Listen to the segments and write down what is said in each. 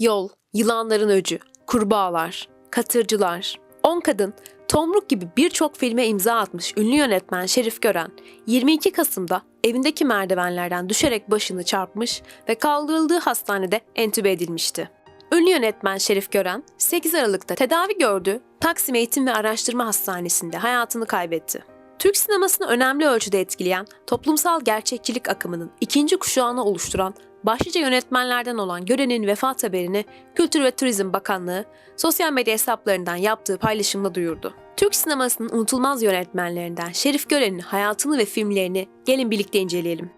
Yol, Yılanların Öcü, Kurbağalar, Katırcılar, On Kadın, Tomruk gibi birçok filme imza atmış ünlü yönetmen Şerif Gören, 22 Kasım'da evindeki merdivenlerden düşerek başını çarpmış ve kaldırıldığı hastanede entübe edilmişti. Ünlü yönetmen Şerif Gören, 8 Aralık'ta tedavi gördüğü Taksim Eğitim ve Araştırma Hastanesi'nde hayatını kaybetti. Türk sinemasını önemli ölçüde etkileyen toplumsal gerçekçilik akımının ikinci kuşağını oluşturan başlıca yönetmenlerden olan Gören'in vefat haberini Kültür ve Turizm Bakanlığı sosyal medya hesaplarından yaptığı paylaşımla duyurdu. Türk sinemasının unutulmaz yönetmenlerinden Şerif Gören'in hayatını ve filmlerini gelin birlikte inceleyelim.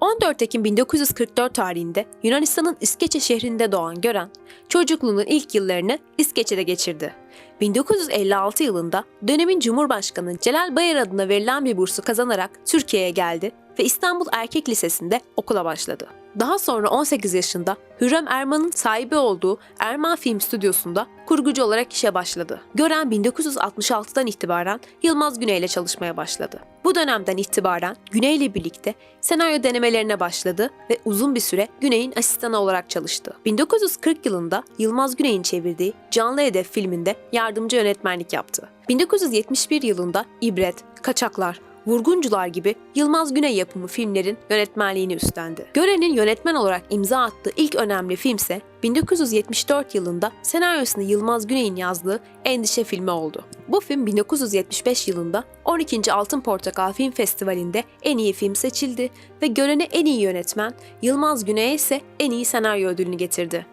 14 Ekim 1944 tarihinde Yunanistan'ın İskeçe şehrinde doğan Gören, çocukluğunun ilk yıllarını İskeçe'de geçirdi. 1956 yılında dönemin Cumhurbaşkanı Celal Bayar adına verilen bir bursu kazanarak Türkiye'ye geldi ve İstanbul Erkek Lisesi'nde okula başladı. Daha sonra 18 yaşında Hürrem Erman'ın sahibi olduğu Erman Film Stüdyosu'nda kurgucu olarak işe başladı. Gören 1966'dan itibaren Yılmaz Güney ile çalışmaya başladı. Bu dönemden itibaren Güney ile birlikte senaryo denemelerine başladı ve uzun bir süre Güney'in asistanı olarak çalıştı. 1940 yılında Yılmaz Güney'in çevirdiği Canlı Hedef filminde yardımcı yönetmenlik yaptı. 1971 yılında İbret, Kaçaklar, Vurguncular gibi Yılmaz Güney yapımı filmlerin yönetmenliğini üstlendi. Gören'in yönetmen olarak imza attığı ilk önemli filmse 1974 yılında senaryosunu Yılmaz Güney'in yazdığı Endişe filmi oldu. Bu film 1975 yılında 12. Altın Portakal Film Festivali'nde en iyi film seçildi ve Gören'e en iyi yönetmen, Yılmaz Güney'e ise en iyi senaryo ödülünü getirdi.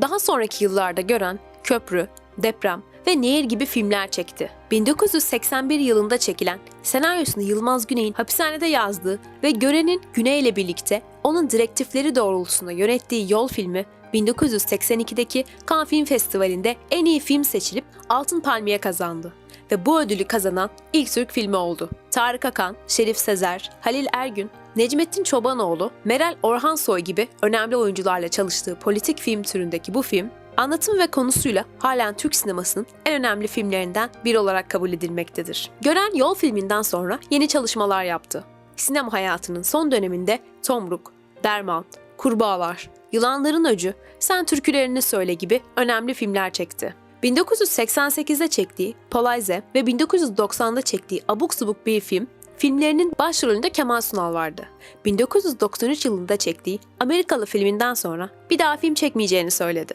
Daha sonraki yıllarda Gören, Köprü, Deprem ve Nehir gibi filmler çekti. 1981 yılında çekilen senaryosunu Yılmaz Güney'in hapishanede yazdığı ve Gören'in Güney ile birlikte onun direktifleri doğrultusunda yönettiği Yol filmi 1982'deki Cannes Film Festivali'nde en iyi film seçilip Altın Palmiye kazandı ve bu ödülü kazanan ilk Türk filmi oldu. Tarık Akan, Şerif Sezer, Halil Ergün, Necmettin Çobanoğlu, Meral Orhansoy gibi önemli oyuncularla çalıştığı politik film türündeki bu film, anlatım ve konusuyla halen Türk sinemasının en önemli filmlerinden biri olarak kabul edilmektedir. Gören Yol filminden sonra yeni çalışmalar yaptı. Sinema hayatının son döneminde Tomruk, Derman, Kurbağalar, Yılanların Öcü, Sen Türkülerini Söyle gibi önemli filmler çekti. 1988'de çektiği Polaize ve 1990'da çektiği Abuk Subuk bir film, filmlerinin başrolünde Kemal Sunal vardı. 1993 yılında çektiği Amerikalı filminden sonra bir daha film çekmeyeceğini söyledi.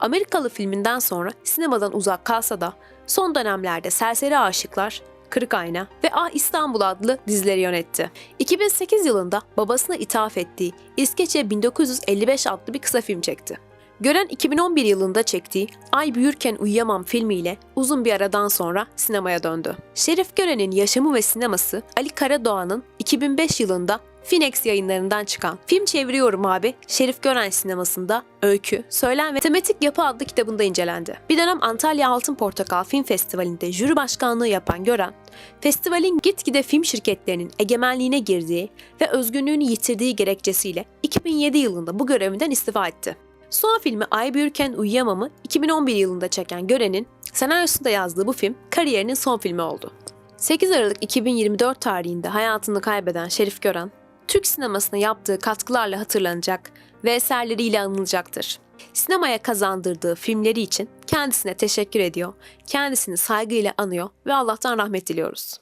Amerikalı filminden sonra sinemadan uzak kalsa da son dönemlerde Serseri Aşıklar, Kırık Ayna ve Ah İstanbul adlı dizileri yönetti. 2008 yılında babasına ithaf ettiği İskeçe 1955 adlı bir kısa film çekti. Gören 2011 yılında çektiği Ay Büyürken Uyuyamam filmiyle uzun bir aradan sonra sinemaya döndü. Şerif Gören'in yaşamı ve sineması Ali Karadoğan'ın 2005 yılında Finex yayınlarından çıkan Film Çeviriyorum Abi, Şerif Gören sinemasında Öykü, Söylem ve Tematik Yapı adlı kitabında incelendi. Bir dönem Antalya Altın Portakal Film Festivali'nde jüri başkanlığı yapan Gören, festivalin gitgide film şirketlerinin egemenliğine girdiği ve özgünlüğünü yitirdiği gerekçesiyle 2007 yılında bu görevinden istifa etti. Son filmi Ay Büyürken Uyuyamam'ı 2011 yılında çeken Gören'in senaryosunda yazdığı bu film kariyerinin son filmi oldu. 8 Aralık 2024 tarihinde hayatını kaybeden Şerif Gören, Türk sinemasına yaptığı katkılarla hatırlanacak ve eserleriyle anılacaktır. Sinemaya kazandırdığı filmleri için kendisine teşekkür ediyor, kendisini saygıyla anıyor ve Allah'tan rahmet diliyoruz.